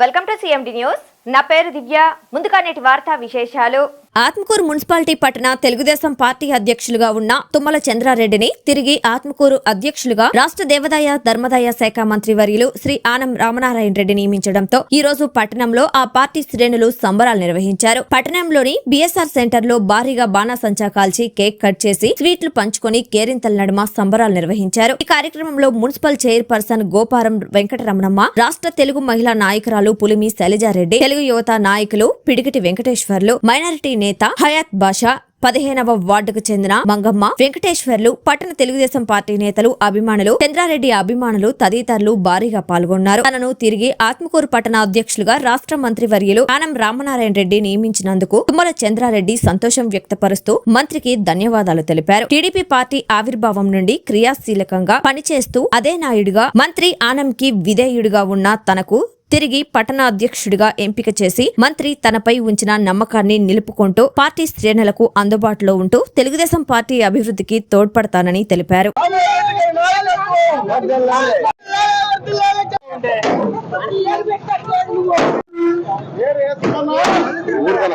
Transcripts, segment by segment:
Welcome to CMD news నా పేరు దివ్య. ముందుగా నేటి వార్తా విశేషాలు. ఆత్మకూరు మున్సిపాలిటీ పట్టణ తెలుగుదేశం పార్టీ అధ్యక్షులుగా ఉన్న తుమ్మల చంద్రారెడ్డిని తిరిగి ఆత్మకూరు అధ్యక్షులుగా రాష్ట్ర దేవాదాయ ధర్మదాయ శాఖ మంత్రి వర్యులు శ్రీ ఆనం రామనారాయణ రెడ్డి నియమించడంతో ఈ రోజు పట్టణంలో ఆ పార్టీ శ్రేణులు సంబరాలు నిర్వహించారు. పట్టణంలోని బిఎస్ఆర్ సెంటర్లో భారీగా బాణాసంచా కాల్చి కేక్ కట్ చేసి స్వీట్లు పంచుకొని కేరింతల నడుమ సంబరాలు నిర్వహించారు. ఈ కార్యక్రమంలో మున్సిపల్ చైర్పర్సన్ గోపారం వెంకటరమణమ్మ రాష్ట్ర తెలుగు మహిళా నాయకురాలు పులిమి శైలజారెడ్డి తెలుగు యువత నాయకులు పిడికిటి వెంకటేశ్వర్లు మైనారిటీ నేత హయాత్ బాషా పదిహేనవ వార్డుకు చెందిన మంగమ్మ వెంకటేశ్వర్లు పట్టణ తెలుగుదేశం పార్టీ నేతలు అభిమానులు చంద్రారెడ్డి అభిమానులు తదితరులు భారీగా పాల్గొన్నారు. తనను తిరిగి ఆత్మకూరు పట్టణ అధ్యక్షులుగా రాష్ట్ర మంత్రి వర్యులు ఆనం రామనారాయణ రెడ్డి నియమించినందుకు తుమ్మల చంద్రారెడ్డి సంతోషం వ్యక్తపరుస్తూ మంత్రికి ధన్యవాదాలు తెలిపారు. టీడీపీ పార్టీ ఆవిర్భావం నుండి క్రియాశీలకంగా పనిచేస్తూ అదే నాయుడుగా మంత్రి ఆనంకి విధేయుడిగా ఉన్న తనకు తిరిగి పట్టణాధ్యక్షుడిగా ఎంపిక చేసి మంత్రి తనపై ఉంచిన నమ్మకాన్ని నిలుపుకుంటూ పార్టీ శ్రేణులకు అందుబాటులో ఉంటూ తెలుగుదేశం పార్టీ అభివృద్ధికి తోడ్పడతానని తెలిపారు. ఊరుకన?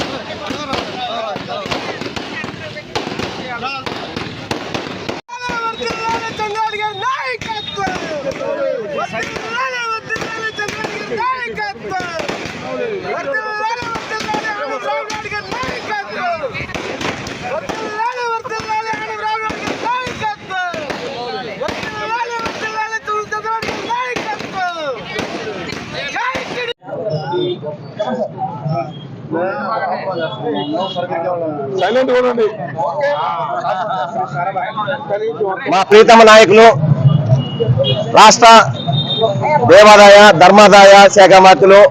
సైలెంట్ మా ప్రీతమ నాయకులు రాష్ట్ర దేవాదాయ ధర్మాదాయ శాఖ మంత్రులు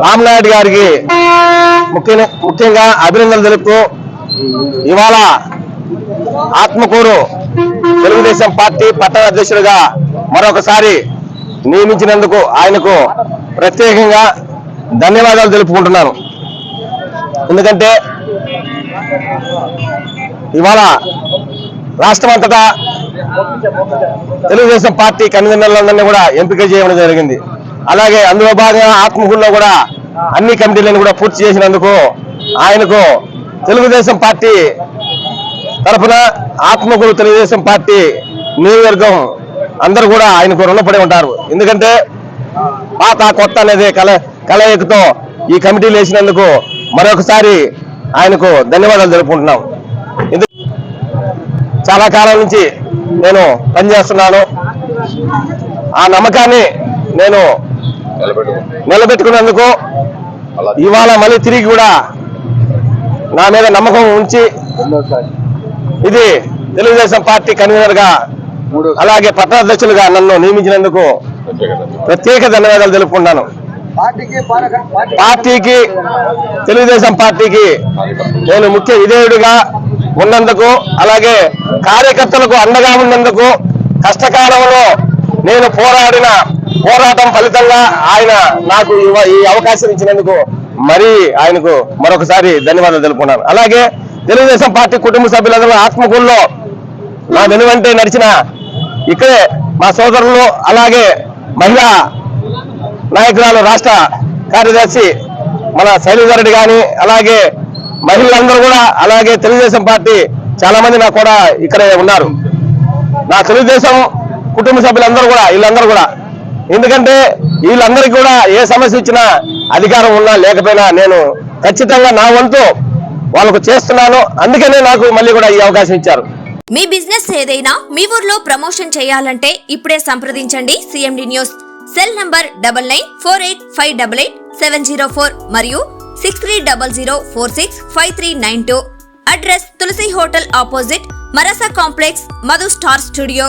రామ్నాయుడు గారికి ముఖ్య ముఖ్యంగా అభినందనలు తెలుపుతూ ఇవాళ ఆత్మకూరు తెలుగుదేశం పార్టీ పట్టణ అధ్యక్షుడిగా మరొకసారి నియమించినందుకు ఆయనకు ప్రత్యేకంగా ధన్యవాదాలు తెలుపుకుంటున్నాను. ఎందుకంటే ఇవాళ రాష్ట్రం అంతటా తెలుగుదేశం పార్టీ కన్వీనర్లందరినీ కూడా ఎంపిక చేయడం జరిగింది. అలాగే అందులో భాగంగా ఆత్మకూరులో కూడా అన్ని కమిటీలను కూడా పూర్తి చేసినందుకు ఆయనకు తెలుగుదేశం పార్టీ తరఫున ఆత్మకూరు తెలుగుదేశం పార్టీ నియోజకవర్గం అందరూ కూడా ఆయనకు రుణపడి ఉంటారు. ఎందుకంటే పాత కొత్త అనేది కల కలయికతో ఈ కమిటీలు వేసినందుకు మరొకసారి ఆయనకు ధన్యవాదాలు తెలుపుకుంటున్నాం. ఎందు- చాలా కాలం నుంచి నేను పనిచేస్తున్నాను. ఆ నమ్మకాన్ని నేను నిలబెట్టుకున్నందుకు ఇవాళ మళ్ళీ తిరిగి కూడా నా మీద నమ్మకం ఉంచి ఇది తెలుగుదేశం పార్టీ కన్వీనర్గా అలాగే పట్టణాధ్యక్షులుగా నన్ను నియమించినందుకు ప్రత్యేక ధన్యవాదాలు. తెలుపుకుంటాను పార్టీకి తెలుగుదేశం పార్టీకి నేను ముఖ్య విధేయుడిగా ఉన్నందుకు అలాగే కార్యకర్తలకు అండగా ఉన్నందుకు కష్టకాలంలో నేను పోరాడిన పోరాటం ఫలితంగా ఆయన నాకు ఈ అవకాశం ఇచ్చినందుకు మరీ ఆయనకు మరొకసారి ధన్యవాదాలు తెలుపుకున్నాను. అలాగే తెలుగుదేశం పార్టీ కుటుంబ సభ్యులందరూ ఆత్మకూరులో నా వెనువంటే నడిచిన ఇక్కడే మా సోదరులు అలాగే మహిళా నాయకురాలు రాష్ట్ర కార్యదర్శి మన శైలజారెడ్డి కానీ అలాగే మహిళలందరూ కూడా అలాగే తెలుగుదేశం పార్టీ చాలా మంది నాకు కూడా ఇక్కడే ఉన్నారు. నా తెలుగుదేశం కుటుంబ సభ్యులందరూ కూడా వీళ్ళందరూ కూడా. ఎందుకంటే వీళ్ళందరికీ కూడా ఏ సమస్య ఇచ్చినా అధికారం ఉన్నా లేకపోయినా నేను ఖచ్చితంగా నా వంతు వాళ్ళకు చేస్తున్నాను. అందుకనే నాకు మళ్ళీ కూడా ఈ అవకాశం ఇచ్చారు. మీ బిజినెస్ ఏదైనా మీ ఊర్లో ప్రమోషన్ చేయాలంటే ఇప్పుడే సంప్రదించండి. CMD news. Cell number double nine four eight five double eight seven zero four మరియు six three double zero four six five three nine two. Address Tulasi hotel opposite మరసా complex Madhu star studio.